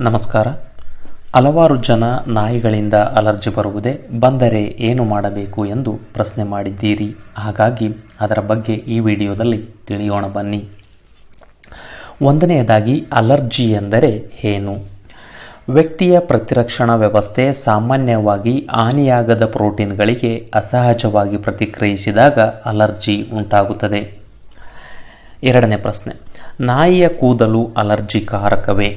ನಮಸ್ಕಾರ. ಹಲವಾರು ಜನ ನಾಯಿಗಳಿಂದ ಅಲರ್ಜಿ ಬರುವುದೇ ಬಂದರೆ ಏನು ಮಾಡಬೇಕು ಎಂದು ಪ್ರಶ್ನೆ ಮಾಡಿದ್ದೀರಿ. ಹಾಗಾಗಿ ಅದರ ಬಗ್ಗೆ ಈ ವಿಡಿಯೋದಲ್ಲಿ ತಿಳಿಯೋಣ ಬನ್ನಿ. ಒಂದನೆಯದಾಗಿ, ಅಲರ್ಜಿ ಎಂದರೆ ಏನು? ವ್ಯಕ್ತಿಯ ಪ್ರತಿರಕ್ಷಣಾ ವ್ಯವಸ್ಥೆ ಸಾಮಾನ್ಯವಾಗಿ ಹಾನಿಯಾಗದ ಪ್ರೋಟೀನ್ಗಳಿಗೆ ಅಸಹಜವಾಗಿ ಪ್ರತಿಕ್ರಿಯಿಸಿದಾಗ ಅಲರ್ಜಿ ಉಂಟಾಗುತ್ತದೆ. ಎರಡನೇ ಪ್ರಶ್ನೆ, ನಾಯಿಯ ಕೂದಲು ಅಲರ್ಜಿಕಾರಕವೇ?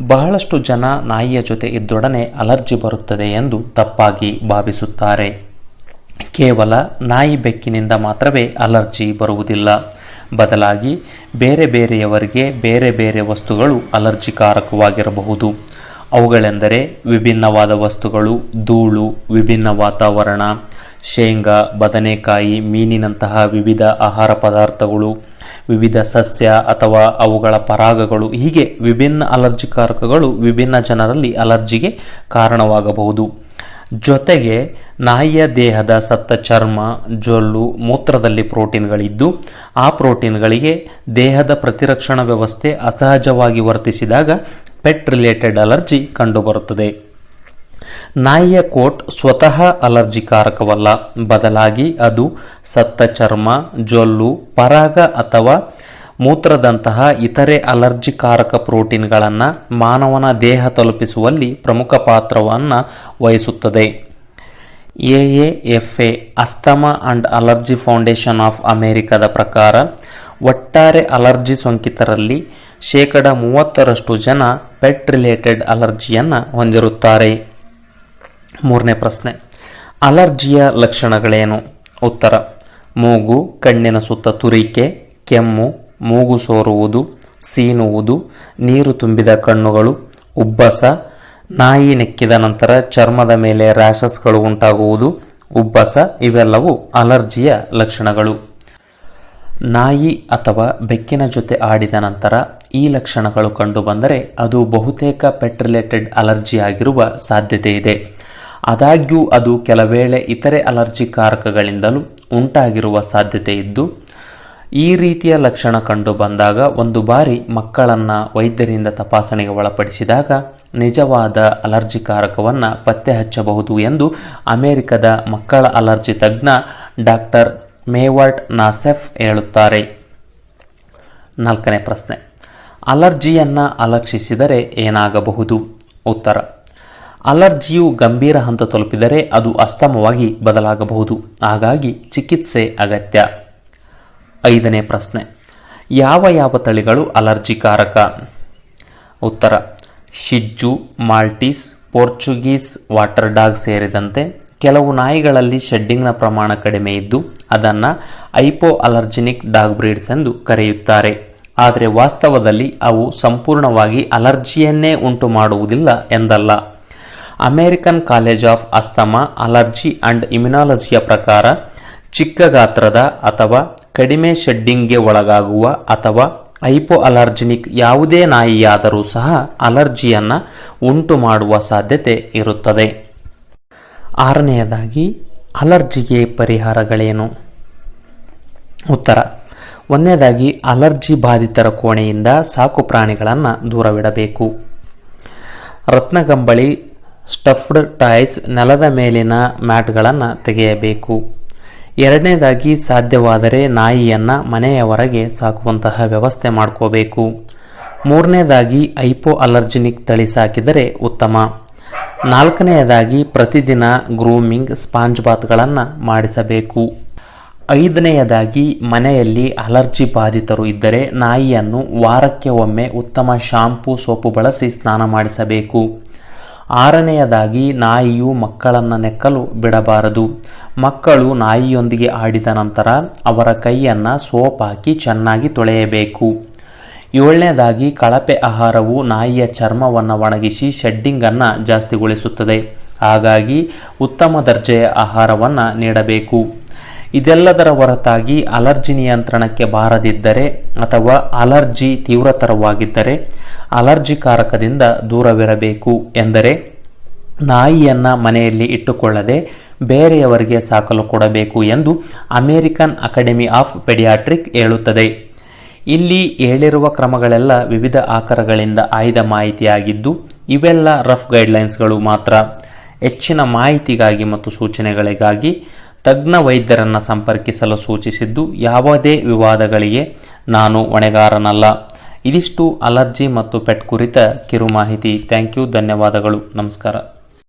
ಬಹಳಷ್ಟು ಜನ ನಾಯಿಯ ಜೊತೆ ಇದ್ದೊಡನೆ ಅಲರ್ಜಿ ಬರುತ್ತದೆ ಎಂದು ತಪ್ಪಾಗಿ ಭಾವಿಸುತ್ತಾರೆ. ಕೇವಲ ನಾಯಿ ಬೆಕ್ಕಿನಿಂದ ಮಾತ್ರವೇ ಅಲರ್ಜಿ ಬರುವುದಿಲ್ಲ. ಬದಲಾಗಿ ಬೇರೆ ಬೇರೆಯವರಿಗೆ ಬೇರೆ ಬೇರೆ ವಸ್ತುಗಳು ಅಲರ್ಜಿಕಾರಕವಾಗಿರಬಹುದು. ಅವುಗಳೆಂದರೆ ವಿಭಿನ್ನವಾದ ವಸ್ತುಗಳು, ಧೂಳು, ವಿಭಿನ್ನ ವಾತಾವರಣ, ಶೇಂಗಾ, ಬದನೆಕಾಯಿ, ಮೀನಿನಂತಹ ವಿವಿಧ ಆಹಾರ ಪದಾರ್ಥಗಳು ವಿವಿಧ ಸಸ್ಯ ಅಥವಾ ಅವುಗಳ ಪರಾಗಗಳು, ಹೀಗೆ ವಿಭಿನ್ನ ಅಲರ್ಜಿಕಾರಕಗಳು ವಿಭಿನ್ನ ಜನರಲ್ಲಿ ಅಲರ್ಜಿಗೆ ಕಾರಣವಾಗಬಹುದು. ಜೊತೆಗೆ, ನಾಯಿಯ ದೇಹದ ಸತ್ತ ಚರ್ಮ, ಜೊಲ್ಲು, ಮೂತ್ರದಲ್ಲಿ ಪ್ರೋಟೀನ್ಗಳಿದ್ದು, ಆ ಪ್ರೋಟೀನ್ಗಳಿಗೆ ದೇಹದ ಪ್ರತಿರಕ್ಷಣಾ ವ್ಯವಸ್ಥೆ ಅಸಹಜವಾಗಿ ವರ್ತಿಸಿದಾಗ ಪೆಟ್ ರಿಲೇಟೆಡ್ ಅಲರ್ಜಿ ಕಂಡುಬರುತ್ತದೆ. ನಾಯಿಯ ಕೋಟ್ ಸ್ವತಃ ಅಲರ್ಜಿಕಾರಕವಲ್ಲ. ಬದಲಾಗಿ ಅದು ಸತ್ತ ಚರ್ಮ ಜೊಲ್ಲು, ಪರಾಗ ಅಥವಾ ಮೂತ್ರದಂತಹ ಇತರೆ ಅಲರ್ಜಿಕಾರಕ ಪ್ರೋಟೀನ್ಗಳನ್ನು ಮಾನವನ ದೇಹ ತಲುಪಿಸುವಲ್ಲಿ ಪ್ರಮುಖ ಪಾತ್ರವನ್ನು ವಹಿಸುತ್ತದೆ. AAFA asthma and allergy foundation of ಅಮೆರಿಕದ ಪ್ರಕಾರ, ಒಟ್ಟಾರೆ ಅಲರ್ಜಿ ಸೋಂಕಿತರಲ್ಲಿ ಶೇಕಡ ಮೂವತ್ತರಷ್ಟು ಜನ ಪೆಟ್ ರಿಲೇಟೆಡ್ ಅಲರ್ಜಿಯನ್ನು ಹೊಂದಿರುತ್ತಾರೆ. ಮೂರನೇ ಪ್ರಶ್ನೆ. ಅಲರ್ಜಿಯ ಲಕ್ಷಣಗಳೇನು? ಉತ್ತರ, ಮೂಗು, ಕಣ್ಣಿನ ಸುತ್ತ ತುರಿಕೆ, ಕೆಮ್ಮು, ಮೂಗು ಸೋರುವುದು, ಸೀನುವುದು, ನೀರು ತುಂಬಿದ ಕಣ್ಣುಗಳು, ಉಬ್ಬಸ, ನಾಯಿ ನೆಕ್ಕಿದ ನಂತರ ಚರ್ಮದ ಮೇಲೆ ರ್ಯಾಷಸ್ಗಳು ಉಂಟಾಗುವುದು, ಉಬ್ಬಸ, ಇವೆಲ್ಲವೂ ಅಲರ್ಜಿಯ ಲಕ್ಷಣಗಳು. ನಾಯಿ ಅಥವಾ ಬೆಕ್ಕಿನ ಜೊತೆ ಆಡಿದ ನಂತರ ಈ ಲಕ್ಷಣಗಳು ಕಂಡುಬಂದರೆ ಅದು ಬಹುತೇಕ ಪೆಟ್ ರಿಲೇಟೆಡ್ ಅಲರ್ಜಿ ಆಗಿರುವ ಸಾಧ್ಯತೆ ಇದೆ. ಆದಾಗ್ಯೂ ಅದು ಕೆಲವೇಳೆ ಇತರೆ ಅಲರ್ಜಿ ಕಾರಕಗಳಿಂದಲೂ ಉಂಟಾಗಿರುವ ಸಾಧ್ಯತೆ ಇದ್ದು, ಈ ರೀತಿಯ ಲಕ್ಷಣ ಕಂಡು ಬಂದಾಗ ಒಂದು ಬಾರಿ ಮಕ್ಕಳನ್ನು ವೈದ್ಯರಿಂದ ತಪಾಸಣೆಗೆ ಒಳಪಡಿಸಿದಾಗ ನಿಜವಾದ ಅಲರ್ಜಿ ಕಾರಕವನ್ನು ಪತ್ತೆ ಹಚ್ಚಬಹುದು ಎಂದು ಅಮೆರಿಕದ ಮಕ್ಕಳ ಅಲರ್ಜಿ ತಜ್ಞ ಡಾಕ್ಟರ್ ಮೇವರ್ಟ್ ನಾಸೆಫ್ ಹೇಳುತ್ತಾರೆ. ನಾಲ್ಕನೇ ಪ್ರಶ್ನೆ. ಅಲರ್ಜಿಯನ್ನು ಅಲಕ್ಷಿಸಿದರೆ ಏನಾಗಬಹುದು? ಉತ್ತರ. ಅಲರ್ಜಿಯು ಗಂಭೀರ ಹಂತ ತಲುಪಿದರೆ ಅದು ಅಸ್ತಮವಾಗಿ ಬದಲಾಗಬಹುದು. ಹಾಗಾಗಿ ಚಿಕಿತ್ಸೆ ಅಗತ್ಯ. ಐದನೇ ಪ್ರಶ್ನೆ. ಯಾವ ಯಾವ ತಳಿಗಳು ಅಲರ್ಜಿಕಾರಕ? ಉತ್ತರ. ಶಿಜ್ಜು, ಮಾಲ್ಟೀಸ್, ಪೋರ್ಚುಗೀಸ್, ವಾಟರ್ ಡಾಗ್ ಸೇರಿದಂತೆ ಕೆಲವು ನಾಯಿಗಳಲ್ಲಿ ಶೆಡ್ಡಿಂಗ್ನ ಪ್ರಮಾಣ ಕಡಿಮೆ ಇದ್ದು, ಅದನ್ನು ಐಪೋ ಅಲರ್ಜಿನಿಕ್ ಡಾಗ್ ಬ್ರೀಡ್ಸ್ ಎಂದು ಕರೆಯುತ್ತಾರೆ. ಆದರೆ ವಾಸ್ತವದಲ್ಲಿ ಅವು ಸಂಪೂರ್ಣವಾಗಿ ಅಲರ್ಜಿಯನ್ನೇ ಉಂಟು ಮಾಡುವುದಿಲ್ಲ ಎಂದಲ್ಲ. American college of asthma, allergy and ಇಮ್ಯುನಾಲಜಿಯ ಪ್ರಕಾರ ಚಿಕ್ಕ ಗಾತ್ರದ ಅಥವಾ ಕಡಿಮೆ ಶೆಡ್ಡಿಂಗ್ಗೆ ಒಳಗಾಗುವ ಅಥವಾ ಐಪೋ ಅಲರ್ಜಿನಿಕ್ ಯಾವುದೇ ನಾಯಿಯಾದರೂ ಸಹ ಅಲರ್ಜಿಯನ್ನು ಉಂಟು ಮಾಡುವ ಸಾಧ್ಯತೆ ಇರುತ್ತದೆ. ಆರನೆಯದಾಗಿ, ಅಲರ್ಜಿಗೆ ಪರಿಹಾರಗಳೇನು? ಉತ್ತರ, ಒಂದನೇದಾಗಿ, ಅಲರ್ಜಿ ಬಾಧಿತರ ಕೋಣೆಯಿಂದ ಸಾಕು ಪ್ರಾಣಿಗಳನ್ನು ದೂರವಿಡಬೇಕು. ರತ್ನಗಂಬಳಿ ಸ್ಟಫ್ಡ್ ಟಾಯ್ಸ್ ನೆಲದ ಮೇಲಿನ ಮ್ಯಾಟ್ಗಳನ್ನು ತೆಗೆಯಬೇಕು. ಎರಡನೇದಾಗಿ ಸಾಧ್ಯವಾದರೆ ನಾಯಿಯನ್ನು ಮನೆಯ ಹೊರಗೆ ಸಾಕುವಂತಹ ವ್ಯವಸ್ಥೆ ಮಾಡ್ಕೋಬೇಕು. ಮೂರನೇದಾಗಿ ಐಪೋ ಅಲರ್ಜಿನಿಕ್ ತಳಿ ಸಾಕಿದರೆ ಉತ್ತಮ. ನಾಲ್ಕನೆಯದಾಗಿ ಪ್ರತಿದಿನ ಗ್ರೂಮಿಂಗ್ ಸ್ಪಾಂಜ್ ಬಾತ್ಗಳನ್ನು ಮಾಡಿಸಬೇಕು. ಐದನೆಯದಾಗಿ ಮನೆಯಲ್ಲಿ ಅಲರ್ಜಿ ಬಾಧಿತರು ಇದ್ದರೆ ನಾಯಿಯನ್ನು ವಾರಕ್ಕೆ ಒಮ್ಮೆ ಉತ್ತಮ ಶಾಂಪೂ ಸೋಪು ಬಳಸಿ ಸ್ನಾನ ಮಾಡಿಸಬೇಕು. ಆರನೆಯದಾಗಿ ನಾಯಿಯು ಮಕ್ಕಳನ್ನು ನೆಕ್ಕಲು ಬಿಡಬಾರದು. ಮಕ್ಕಳು ನಾಯಿಯೊಂದಿಗೆ ಆಡಿದ ನಂತರ ಅವರ ಕೈಯನ್ನು ಸೋಪ್ ಹಾಕಿ ಚೆನ್ನಾಗಿ ತೊಳೆಯಬೇಕು. ಏಳನೇದಾಗಿ ಕಳಪೆ ಆಹಾರವು ನಾಯಿಯ ಚರ್ಮವನ್ನು ಒಣಗಿಸಿ ಶೆಡ್ಡಿಂಗನ್ನು ಜಾಸ್ತಿಗೊಳಿಸುತ್ತದೆ. ಹಾಗಾಗಿ ಉತ್ತಮ ದರ್ಜೆಯ ಆಹಾರವನ್ನು ನೀಡಬೇಕು. ಇದೆಲ್ಲದರ ಹೊರತಾಗಿ ಅಲರ್ಜಿ ನಿಯಂತ್ರಣಕ್ಕೆ ಬಾರದಿದ್ದರೆ ಅಥವಾ ಅಲರ್ಜಿ ತೀವ್ರತರವಾಗಿದ್ದರೆ ಅಲರ್ಜಿಕಾರಕದಿಂದ ದೂರವಿರಬೇಕು ಎಂದರೆ ನಾಯಿಯನ್ನು ಮನೆಯಲ್ಲಿ ಇಟ್ಟುಕೊಳ್ಳದೆ ಬೇರೆಯವರಿಗೆ ಸಾಕಲು ಕೊಡಬೇಕು ಎಂದು ಅಮೆರಿಕನ್ ಅಕಾಡೆಮಿ ಆಫ್ ಪೆಡಿಯಾಟ್ರಿಕ್ ಹೇಳುತ್ತದೆ. ಇಲ್ಲಿ ಹೇಳಿರುವ ಕ್ರಮಗಳೆಲ್ಲ ವಿವಿಧ ಆಕಾರಗಳಿಂದ ಆಯ್ದ ಮಾಹಿತಿಯಾಗಿದ್ದು, ಇವೆಲ್ಲ ರಫ್ ಗೈಡ್ಲೈನ್ಸ್ಗಳು ಮಾತ್ರ. ಹೆಚ್ಚಿನ ಮಾಹಿತಿಗಾಗಿ ಮತ್ತು ಸೂಚನೆಗಳಿಗಾಗಿ ತಜ್ಞ ವೈದ್ಯರನ್ನು ಸಂಪರ್ಕಿಸಲು ಸೂಚಿಸಿದ್ದು, ಯಾವುದೇ ವಿವಾದಗಳಿಗೆ ನಾನು ಹೊಣೆಗಾರನಲ್ಲ. ಇದಿಷ್ಟು ಅಲರ್ಜಿ ಮತ್ತು ಪೆಟ್ ಕುರಿತ ಕಿರು ಮಾಹಿತಿ ಥ್ಯಾಂಕ್ ಯು ಧನ್ಯವಾದಗಳು ನಮಸ್ಕಾರ.